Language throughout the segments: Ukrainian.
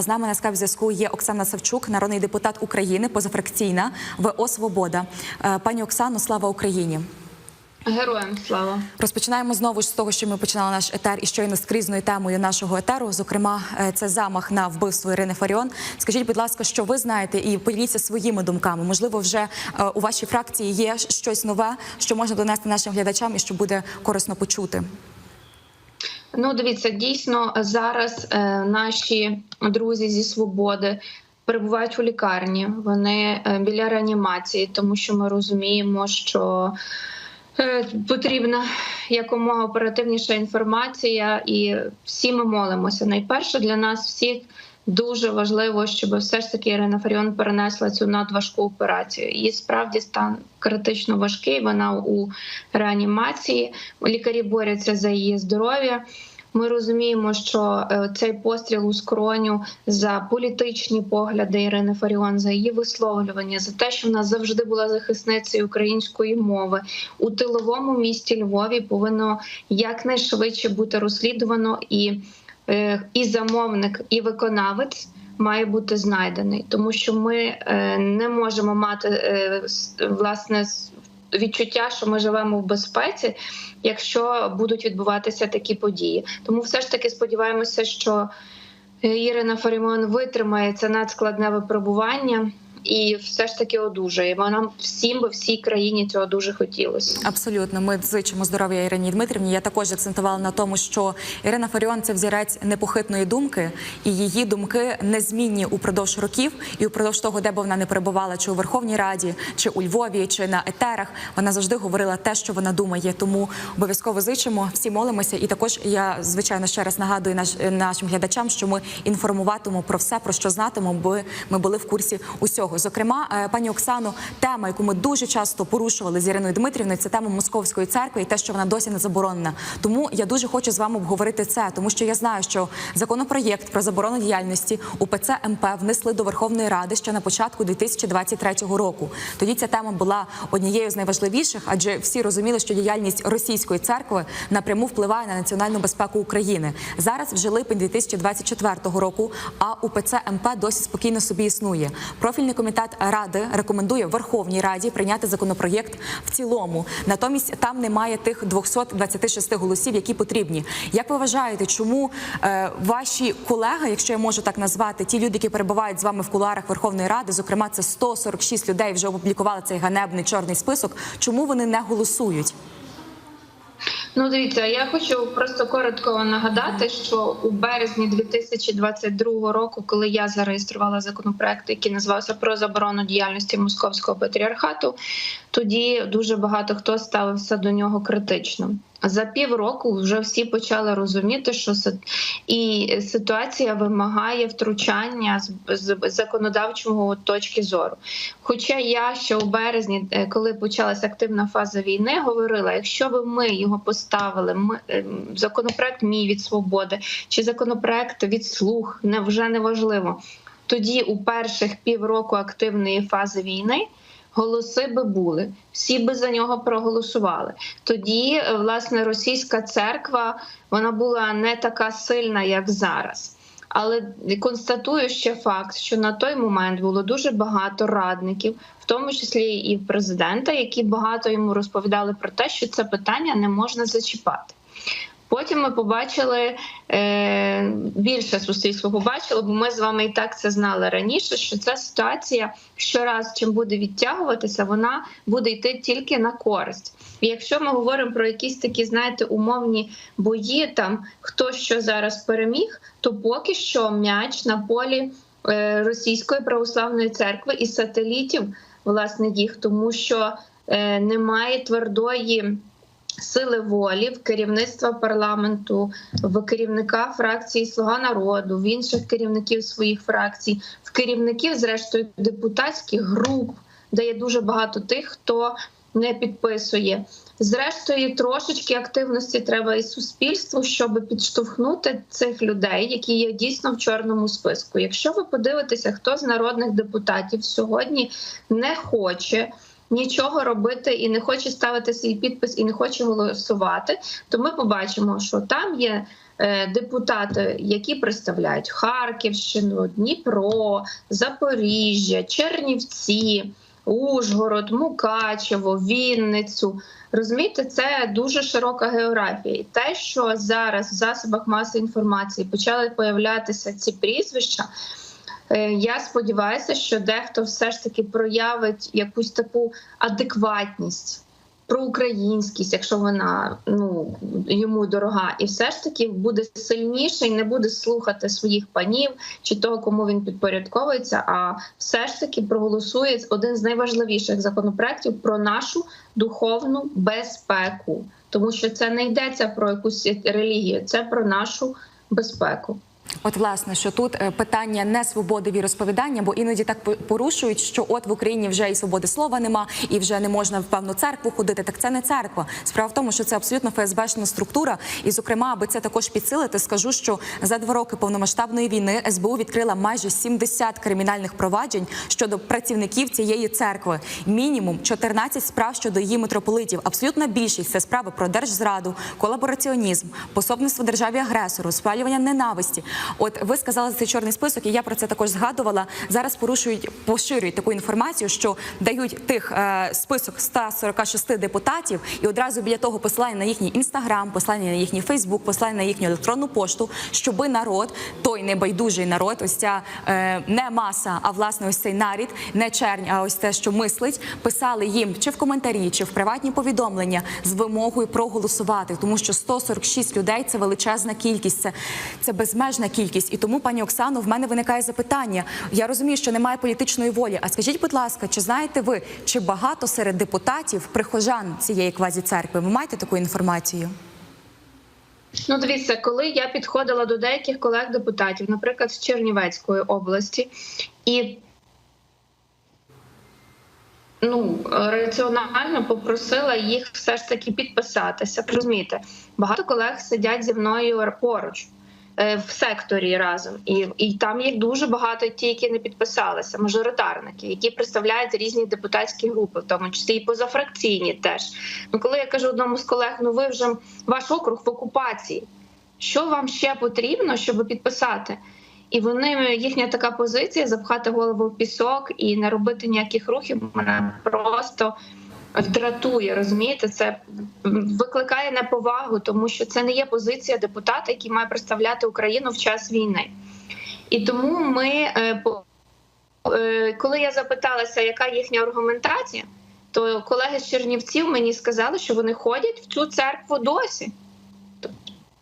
З нами на скайп зв'язку є Оксана Савчук, народний депутат України, позафракційна ВО Свобода. Е, Пані Оксано, слава Україні. Героям слава. Розпочинаємо знову ж з того, що ми починали наш етер і щойно з крізною темою нашого етеру. Зокрема, е, це замах на вбивство Ірини Фаріон. Скажіть, будь ласка, що ви знаєте, і поділіться своїми думками. Можливо, вже е, у вашій фракції є щось нове, що можна донести нашим глядачам і що буде корисно почути. Ну, дивіться, дійсно зараз е, наші друзі зі свободи перебувають у лікарні. Вони е, біля реанімації, тому що ми розуміємо, що е, потрібна якомога оперативніша інформація, і всі ми молимося. Найперше для нас всіх. Дуже важливо, щоб все ж таки Ірина Фаріон перенесла цю надважку операцію. Її справді стан критично важкий. Вона у реанімації. Лікарі борються за її здоров'я. Ми розуміємо, що е, цей постріл у скроню за політичні погляди Ірини Фаріон, за її висловлювання, за те, що вона завжди була захисницею української мови у тиловому місті Львові, повинно якнайшвидше бути розслідувано і і замовник, і виконавець має бути знайдений, тому що ми е, не можемо мати е, власне відчуття, що ми живемо в безпеці, якщо будуть відбуватися такі події. Тому все ж таки сподіваємося, що е, Ірина Фарімон витримає це надскладне випробування. І все ж таки одужає. Бо нам всім би всій країні цього дуже хотілося. Абсолютно, ми зичимо здоров'я Ірині Дмитрівні. Я також акцентувала на тому, що Ірина Фаріон це взірець непохитної думки, і її думки незмінні упродовж років, і упродовж того, де б вона не перебувала, чи у Верховній Раді, чи у Львові, чи на етерах. Вона завжди говорила те, що вона думає. Тому обов'язково зичимо, всі молимося. І також я звичайно ще раз нагадую наш, нашим глядачам, що ми інформуватимемо про все, про що знатимемо, бо ми були в курсі усього. Зокрема, е, пані Оксано, тема, яку ми дуже часто порушували з Іриною Дмитрівною, це тема московської церкви і те, що вона досі не заборонена. Тому я дуже хочу з вами обговорити це, тому що я знаю, що законопроєкт про заборону діяльності УПЦ МП внесли до Верховної Ради ще на початку 2023 року. Тоді ця тема була однією з найважливіших, адже всі розуміли, що діяльність російської церкви напряму впливає на національну безпеку України. Зараз вже липень 2024 року. А УПЦ МП досі спокійно собі існує. Профільний комітет ради рекомендує Верховній Раді прийняти законопроєкт в цілому. Натомість там немає тих 226 голосів, які потрібні. Як ви вважаєте, чому е, ваші колеги, якщо я можу так назвати, ті люди, які перебувають з вами в кулуарах Верховної Ради, зокрема, це 146 людей, вже опублікували цей ганебний чорний список. Чому вони не голосують? Ну, дивіться, я хочу просто коротко нагадати, що у березні 2022 року, коли я зареєструвала законопроект, який називався про заборону діяльності московського патріархату, тоді дуже багато хто ставився до нього критично. За півроку вже всі почали розуміти, що і ситуація вимагає втручання з, законодавчого точки зору. Хоча я ще у березні, е, коли почалася активна фаза війни, говорила: якщо би ми його поставили, ми ем, законопроект мій від свободи чи законопроект від слух, не вже не важливо. Тоді у перших півроку активної фази війни. Голоси би були, всі би за нього проголосували. Тоді, е, власне, російська церква вона була не така сильна, як зараз. Але констатую ще факт, що на той момент було дуже багато радників, в тому числі і президента, які багато йому розповідали про те, що це питання не можна зачіпати. Потім ми побачили е, більше суспільство побачило, бо ми з вами і так це знали раніше. Що ця ситуація щораз, чим буде відтягуватися, вона буде йти тільки на користь. І якщо ми говоримо про якісь такі, знаєте, умовні бої, там хто що зараз переміг, то поки що м'яч на полі е, російської православної церкви і сателітів, власне, їх, тому що е, немає твердої сили волі в керівництва парламенту, в керівника фракції Слуга народу, в інших керівників своїх фракцій, в керівників, зрештою, депутатських груп, де є дуже багато тих, хто не підписує. Зрештою, трошечки активності треба і суспільству, щоб підштовхнути цих людей, які є дійсно в чорному списку. Якщо ви подивитеся, хто з народних депутатів сьогодні не хоче нічого робити і не хоче ставити свій підпис, і не хоче голосувати, то ми побачимо, що там є е, депутати, які представляють Харківщину, Дніпро, Запоріжжя, Чернівці, Ужгород, Мукачево, Вінницю. Розумієте, це дуже широка географія. І те, що зараз в засобах масової інформації почали появлятися ці прізвища. Е, Я сподіваюся, що дехто все ж таки проявить якусь таку адекватність, проукраїнськість, якщо вона ну йому дорога, і все ж таки буде сильніший, не буде слухати своїх панів чи того, кому він підпорядковується, а все ж таки проголосує один з найважливіших законопроєктів про нашу духовну безпеку, тому що це не йдеться про якусь релігію, це про нашу безпеку. От, власне, що тут е, питання не свободи віросповідання, бо іноді так порушують, що от в Україні вже і свободи слова нема, і вже не можна в певну церкву ходити. Так це не церква. Справа в тому, що це абсолютно ФСБшна структура. І, зокрема, аби це також підсилити, скажу, що за два роки повномасштабної війни СБУ відкрила майже 70 кримінальних проваджень щодо працівників цієї церкви. Мінімум 14 справ щодо її митрополитів. Абсолютна більшість це справи про держзраду, колабораціонізм, пособництво державі агресору, спалювання ненависті. От ви сказали за цей чорний список, і я про це також згадувала. Зараз порушують, поширюють таку інформацію, що дають тих е, список 146 депутатів, і одразу біля того посилання на їхній інстаграм, посилання на їхній Фейсбук, посилання на їхню електронну пошту, щоби народ, той небайдужий народ, ось ця е, не маса, а власне ось цей нарід, не чернь, а ось те, що мислить, писали їм чи в коментарі, чи в приватні повідомлення з вимогою проголосувати, тому що 146 людей це величезна кількість, це, це безмежна кількість. І тому, пані Оксано, в мене виникає запитання. Я розумію, що немає політичної волі. А скажіть, будь ласка, чи знаєте ви, чи багато серед депутатів прихожан цієї квазі-церкви? Ви маєте таку інформацію? Ну, дивіться, коли я підходила до деяких колег-депутатів, наприклад, з Чернівецької області, і ну, раціонально попросила їх все ж таки підписатися. Розумієте, багато колег сидять зі мною поруч. Е, В секторі разом, і і там їх дуже багато, ті, які не підписалися, мажоритарники, які представляють різні депутатські групи, в тому числі і позафракційні теж. Ну, коли я кажу одному з колег, ну ви вже ваш округ в окупації. Що вам ще потрібно, щоб підписати? І вони їхня така позиція запхати голову в пісок і не робити ніяких рухів. Мене просто дратує. Розумієте, це викликає неповагу, тому що це не є позиція депутата, який має представляти Україну в час війни. І тому ми, е, е, коли я запиталася, яка їхня аргументація, то колеги з Чернівців мені сказали, що вони ходять в цю церкву досі.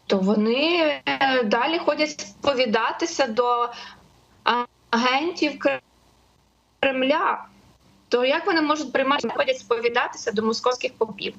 То вони е, далі ходять сповідатися до агентів Кремля. То як вони можуть приймати сповідатися до московських попів?